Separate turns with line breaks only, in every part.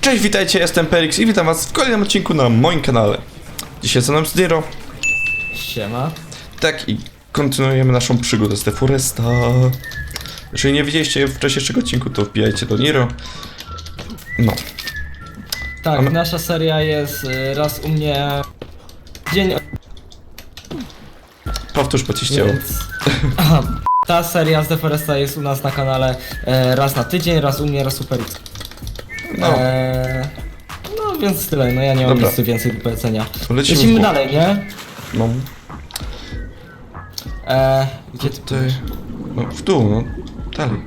Cześć, witajcie, jestem Perix i witam was w kolejnym odcinku na moim kanale. Dzisiaj ze mną Zdiro.
Siema.
Tak, i kontynuujemy naszą przygodę z The Foresta. Jeżeli nie widzieliście wcześniejszego odcinku, to wbijajcie do Niro. No,
Tak,
Mamy-
nasza seria jest y, raz u mnie dzień,
powtórz, bo ci
więc... Aha, Ta seria z The Foresta jest u nas na kanale e, raz na tydzień, raz u mnie, raz u Perix.
No,
E, no więc tyle, no ja nie mam
Dobra.
nic więcej do powiedzenia.
to lecimy, w
dalej, nie?
No,
E, gdzie ty?
tutaj, no w dół, no, dalej.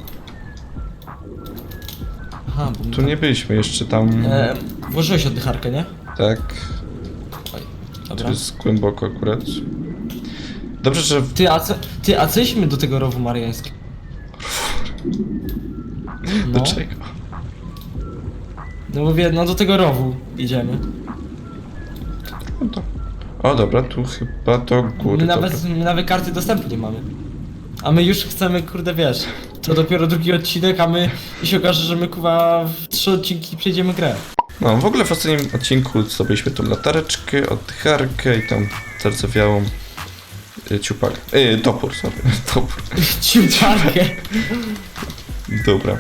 Aha, bo
Tu nie byliśmy jeszcze tam,
E, włożyłeś oddycharkę, nie?
tak,
Oj,
tu
dobra.
jest głęboko akurat. Dobrze, że
Ty, a co, ty, a co jeśli do tego rowu mariańskiego?
do
No,
czego?
No mówię, no do tego rowu idziemy.
No to. O dobra, tu chyba do góry.
My
dobra.
nawet, my nawet karty dostępu nie mamy. A my już chcemy, kurde wiesz, to dopiero drugi odcinek, a my i się okaże, że my kuwa w trzy odcinki przejdziemy grę.
No, w ogóle w ostatnim odcinku zdobyliśmy tą latareczkę, oddycharkę i tą zardzewiałą y, ciupak. Y, topór, sorry. Topór.
Ciuparkę.
Dobra.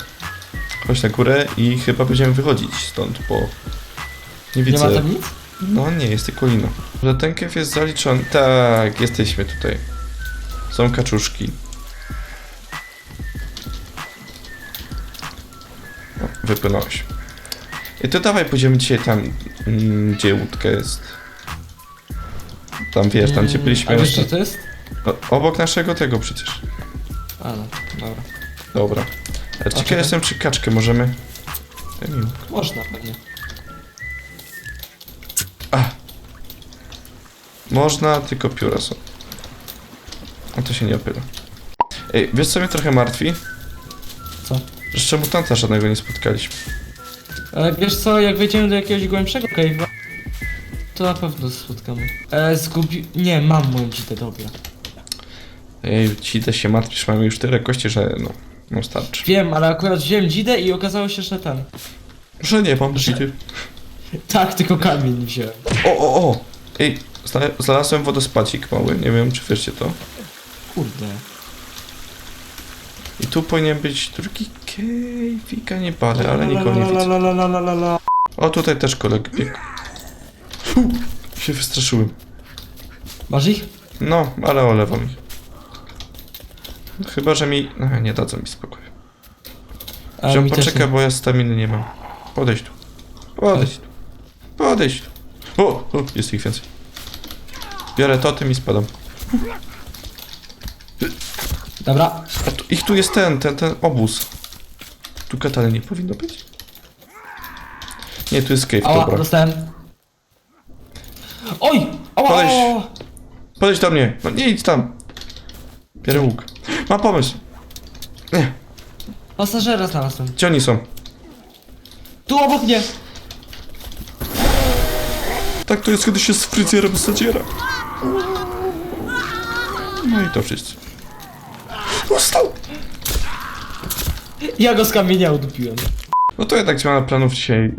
Chodź na górę i chyba będziemy wychodzić stąd, bo nie
Nie
widzę.
ma tam nic?
No nie, jest tylko lino. Że ten kef jest zaliczony. Tak, jesteśmy tutaj. Są kaczuszki. O, wypłynąłeś. I to dawaj pójdziemy dzisiaj tam, mm, gdzie łódka jest. Tam wiesz, tam gdzie
Mm,
byliśmy
A wiesz co to jest?
O, obok naszego tego przecież.
A no, dobra.
Dobra. Ale ciekaw
czekaj.
jestem, czy kaczkę możemy...
Można pewnie.
A. Można, tylko pióra są. A to się nie opyla. Ej, wiesz co mnie trochę martwi?
Co?
Że jeszcze mutanta żadnego nie spotkaliśmy.
Ale wiesz co, jak wejdziemy do jakiegoś głębszego cave'a, to na pewno spotkamy. E, zgubi... Nie, mam moją dzitę, dobra.
Ej, ci się martwisz, mamy już tyle kości, że no, no starczy.
Wiem, ale akurat wziąłem dzidę i okazało się, że ten...
Że nie mam dzidy.
Tak, tylko kamień wziąłem.
O, o, o! Ej, zna- znalazłem wodospadzik mały, nie wiem czy wiecie to.
Kurde.
I tu powinien być drugi cave i kanibale, ale nikogo nie widzę. O, tutaj też kolega biegł. Fu, się wystraszyłem.
Masz ich?
No, ale olewam ich. Chyba, że mi... No, nie dadzą mi spokoju.
A,
Ziom,
mi też
poczekaj,
nie.
bo ja staminy nie mam. Podejdź tu. Podejdź tu. Podejdź tu. O, o, jest ich więcej. Biorę totem i spadam.
Dobra.
A tu, ich tu jest ten, ten, ten obóz. Tu katany nie powinno być? Nie, tu jest cave,
Ała,
dobra.
dostałem. Oj! Ała!
Koleś. Podejdź do mnie. No nie idź tam. Biorę łuk. Mam pomysł. Nie,
Pasażera znalazłem.
gdzie oni są?
Tu obok mnie!
Tak to jest, kiedy się z fryzjerem zadziera. No i to wszyscy. Ustał!
Ja go z kamienia udupiłem.
No to jednak mamy planów dzisiaj.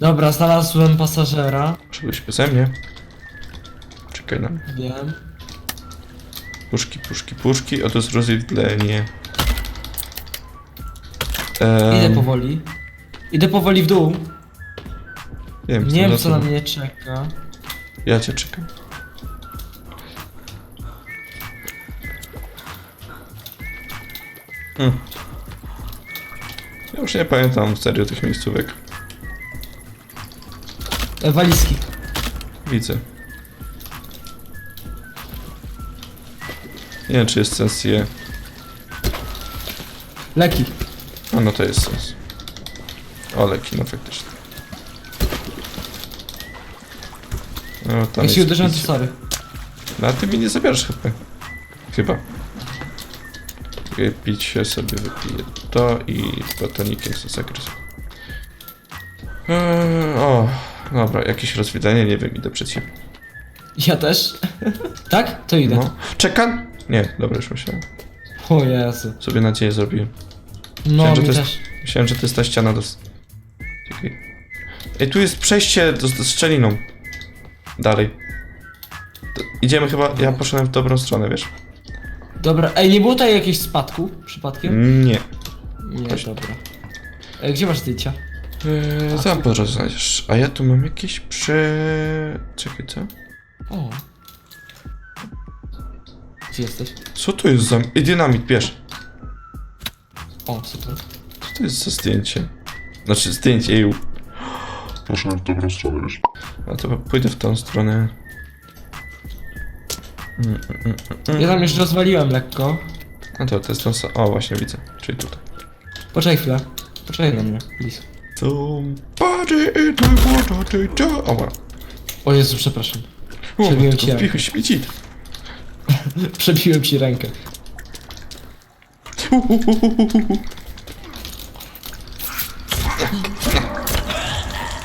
Dobra, znalazłem pasażera.
Żebyś beze mnie. Czekaj mnie.
Wiem.
Puszki, puszki, puszki. O, to jest rozwidlenie. Ehm,
Idę powoli. Idę powoli w dół.
Wiem,
Nie wiem co na mnie czeka.
Ja cię czekam. Hmm. Ja już nie pamiętam serio tych miejscówek.
E, walizki.
Widzę. Nie wiem, czy jest sens je...
Leki.
A no to jest sens. O, leki, no faktycznie. No, tam
Jeśli
jest
uderzyłem, to
picie.
sorry.
No, a ty mi nie zabierasz HP. Chyba. Okej, Pić się sobie wypiję to i batonikiem sobie zagryzę. Eee, o, dobra, jakieś rozwidlenie, nie wiem, idę przed siebie.
Ja też. tak? To idę.
No. Czekam? Nie, dobra, już myślałem.
O Jezu.
Sobie nadzieję zrobiłem.
No,
Myślałem, że
mi
to jest-
też.
Myślałem, że to jest ta ściana do... Czekaj. Ej, tu jest przejście do, szczeliną. Dalej. To idziemy chyba... Ja poszedłem w dobrą stronę, wiesz?
Dobra, ej, nie było tutaj jakiegoś spadku przypadkiem?
Nie.
Nie,
Coś-
dobra. E, gdzie masz zdjęcia?
Eee, tam porozmawiasz. A ja tu mam jakieś prze... Czekaj, co?
O. Gdzie jesteś?
Co to jest za... Ej, dynamit, bierz.
O, super.
Co to jest za zdjęcie? Znaczy, zdjęcie, eju.
Poszedłem w dobrą stronę, wiesz?
A to pójdę w tą stronę. Mm, mm, mm, mm.
Ja tam już rozwaliłem lekko.
A to, to jest tą sa... O, właśnie widzę. Czyli tutaj.
Poczekaj chwilę. Poczekaj na mnie, please.
Somebody in the water die. Oła.
O Jezu, przepraszam.
O,
Przebiłem ci rękę.
wpichł śmieci.
Przebiłem ci rękę.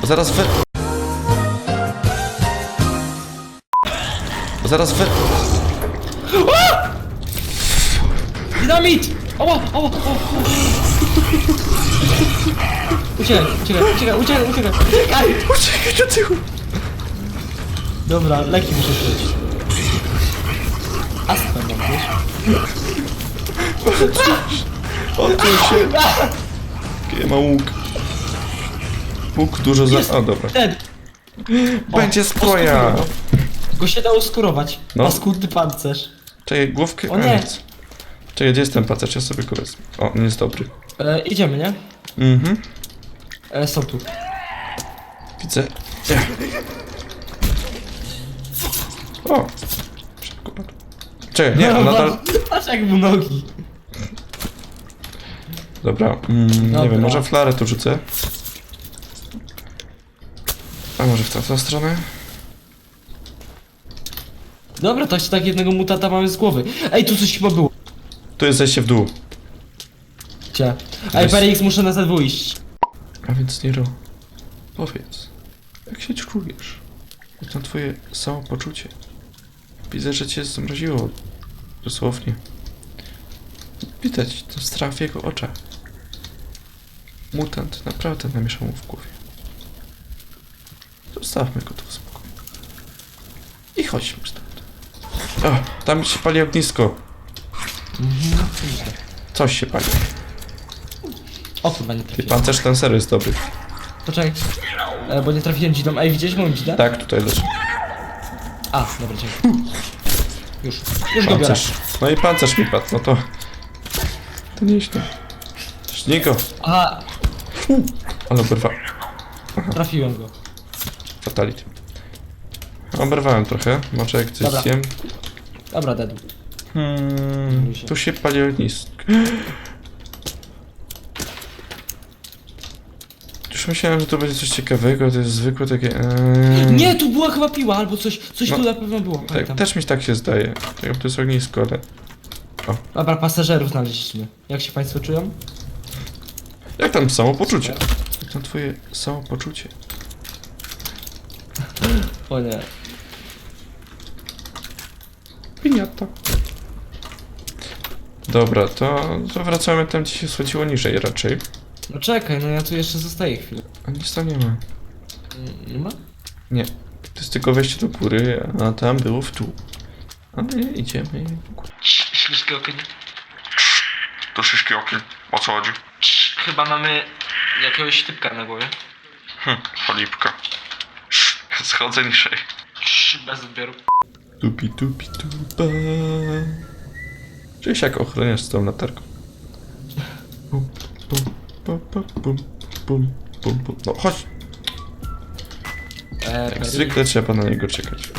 Bo zaraz wy... Bo zaraz wy...
Dynamit! Oła, oła, oła. Uciekaj, uciekaj, uciekaj, uciekaj, uciekaj, uciekaj!
Do tyłu.
Dobra, leki muszę Astma mam, wiesz?
Odciął się. Nie ma łuk. Łuk dużo za... O, dobra.
Ten!
Będzie
oskurował. Go się dało skurować.
No.
No. Paskudny pancerz.
Czekaj, główkę...
O
a,
nie.
nic. Czekaj, gdzie jest ten pacerz? Ja sobie go wezmę. O, nie jest dobry.
E, idziemy, nie?
Mhm.
E, są tu.
Widzę. Nie. O! Szybko padł. Czekaj, nie, on nadal...
Patrz jak mu nogi.
Dobra, mm, nie
Dobra.
wiem, może flarę tu rzucę. A może w tamtą stronę?
Dobra, to tak jednego mutanta mamy z głowy. Ej, tu coś chyba było.
Tu jest zejście w dół.
Gdzie? Ej,
Jest.
Perix, muszę na ZW iść.
A więc Niro, powiedz, jak się czujesz? Jak tam twoje samopoczucie? Widzę, że cię zmroziło. Dosłownie. Widać ten strach w jego oczach. Mutant naprawdę namieszał mu w głowie. Zostawmy go tu w spokoju. I chodźmy stąd. O, tam się pali ognisko. Coś się pali.
O kurwa, nie
Ty
trafiłem.
pancerz ten serio jest dobry.
Poczekaj. E, bo nie trafiłem dzidą. Ej, widziałeś moją dzidę?
Tak, tutaj leży.
A, dobra, dziękuję. Już. Już go biorę.
Pancerz. No i pancerz mi padł, no to... To nieźle. Śnigo.
Aha,
Ale oberwa...
trafiłem go.
Fatality. Oberwałem trochę. Może jak coś
Dobra.
zjem.
Dobra, dedu.
Hmm, tu się pali ognisko. Już myślałem, że to będzie coś ciekawego, to jest zwykłe takie... Eee...
Nie, tu była chyba piła albo coś. Coś
No.
tu na pewno było.
Tak,
Pamiętam.
też mi tak się zdaje. Tak, to jest ognisko, ale...
Dobra, pasażerów znaleźliśmy. Jak się państwo czują?
Jak tam samopoczucie? Jak tam twoje samopoczucie?
O nie.
Piniata. Dobra, to, to wracamy tam, gdzie się schodziło niżej raczej.
No czekaj, no ja tu jeszcze zostaję chwilę.
A nic tam nie ma.
Nie ma?
Nie. To jest tylko wejście do góry, a tam było w dół. A my idziemy w górę.
Śliskie okien.
To wszystkie okien. O co chodzi?
Chyba mamy jakiegoś typka na głowie.
Hm, cholipka. Schodzę niżej.
Bez odbioru.
Tupi, tupi, tupa. Cześć jak ochroniarz z tą latarką. No chodź.
E,
Jak zwykle trzeba na niego czekać.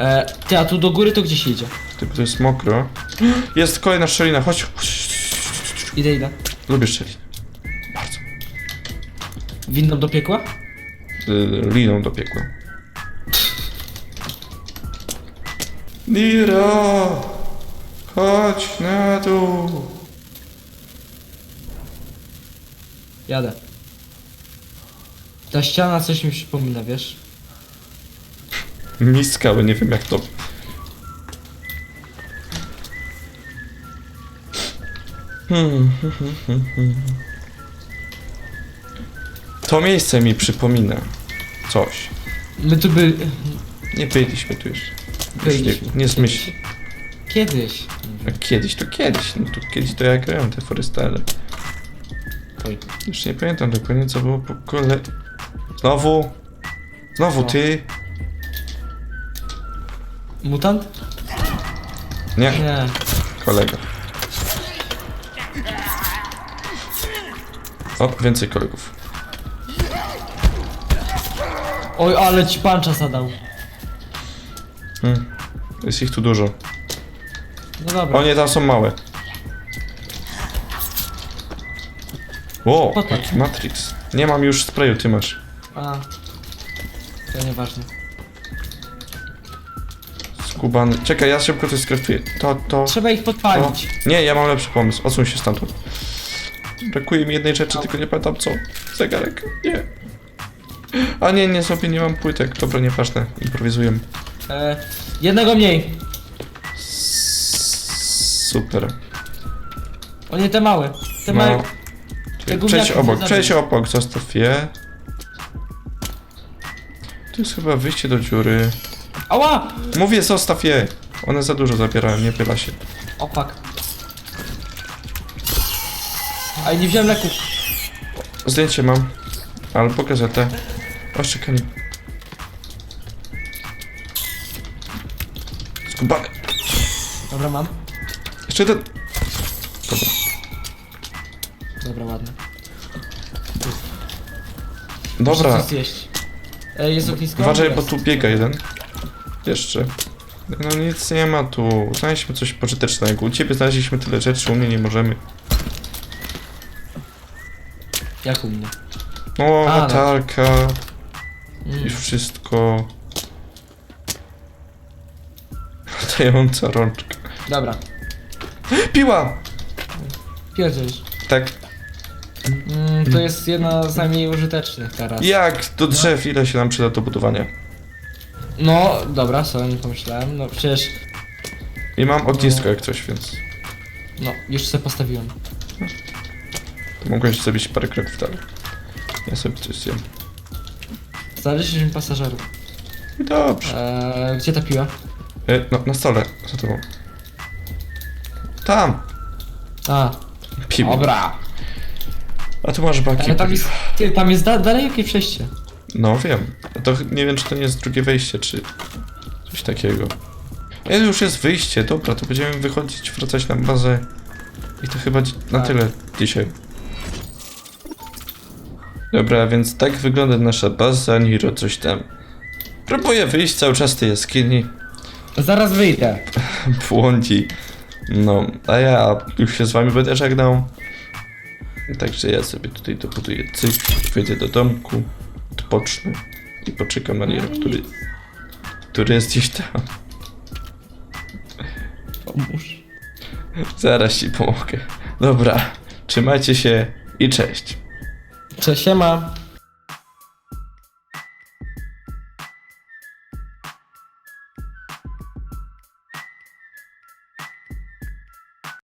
E, ty, a tu do góry to gdzie się idzie?
Tylko to jest mokro. Jest kolejna szczelina, chodź.
Idę, idę.
Lubię szczeliny. Bardzo.
Windą do piekła?
Y, liną do piekła. Niro! Chodź na dół!
Jadę. Ta ściana coś mi przypomina, wiesz?
Mi skały, nie wiem jak to. Hmm, hmm, hmm, hmm, hmm. To miejsce mi przypomina coś.
My tu by...
Nie byliśmy tu jeszcze. Już
byliśmy.
Nie, nie zmyśl.
Kiedyś.
A kiedyś to kiedyś. No to kiedyś to ja grałem te Forestale. Już nie pamiętam dokładnie co było po kole... Znowu? Znowu
Co?
ty?
Mutant?
Nie,
Nie.
kolega. O, więcej kolegów.
Oj, ale ci pancza zadał.
Hmm. Jest ich tu dużo.
No dobra.
O nie, tam są małe. Ło,
Po co?
jaki Matrix. Nie mam już sprayu, ty masz.
A. To nieważne.
Skubany. Czekaj, ja szybko to skraftuję. To, to...
Trzeba ich
to.
podpalić.
Nie, ja mam lepszy pomysł. Odsuń się stamtąd. Brakuje mi jednej rzeczy, tylko nie pamiętam co. Zegarek. Nie. A nie, nie sobie nie mam płytek. Dobra, nieważne. Improwizuję.
E, jednego mniej.
Super.
O nie, te małe. Te
No.
małe.
Przejdź obok, przejdź obok, zostaw je. Tu jest chyba wyjście do dziury.
Ała!
Mówię, zostaw je! One za dużo zabierają, nie pyla się.
Opak. A nie wziąłem leków.
Zdjęcie mam. Albo gazetę. Oszczekanie. Skubany.
Dobra, mam.
Jeszcze ten. Dobra.
Dobra, ładne.
Dobra.
Coś zjeść. E, jest ognisko?
Uważaj,
Jest.
bo tu biega jeden. Jeszcze. No nic nie ma tu. Znaleźliśmy coś pożytecznego. U ciebie znaleźliśmy tyle rzeczy, u mnie nie możemy.
Jak u mnie?
O,
A, no.
latarka.
Mm.
I wszystko. Latająca rączka.
Dobra.
Piła!
Pierdzielisz. Mm, to jest jedna z najmniej użytecznych teraz.
Jak do drzew, ile się nam przyda do budowania?
No, dobra, sobie nie pomyślałem. No przecież,
I mam ognisko jak coś, więc
no, już sobie postawiłem.
to mogłeś zrobić parę kroków dalej. Ja sobie coś zjem.
Znaleźliśmy pasażerów.
I dobrze.
Eee, gdzie ta piła?
E, no, na stole, za tobą. Tam!
A,
Piwo.
dobra.
A tu masz baki.
Ale tam jest, ty, tam jest da, dalej jakieś przejście.
No wiem. To ch- nie wiem, czy to nie jest drugie wejście, czy coś takiego. E, już jest wyjście, dobra, to będziemy wychodzić, wracać na bazę. I to chyba dzi- na
Tak.
tyle dzisiaj. Dobra, więc tak wygląda nasza baza, Niro coś tam. Próbuję wyjść cały czas z tej jaskini,
Zaraz wyjdę.
błądzi. No, a ja już się z wami będę żegnał. Także ja sobie tutaj dobuduję cyk, wejdę do domku, odpocznę i poczekam na Niro, który, który jest gdzieś tam.
Pomóż.
Zaraz ci pomogę. Dobra, trzymajcie się i cześć.
Cześć, siema.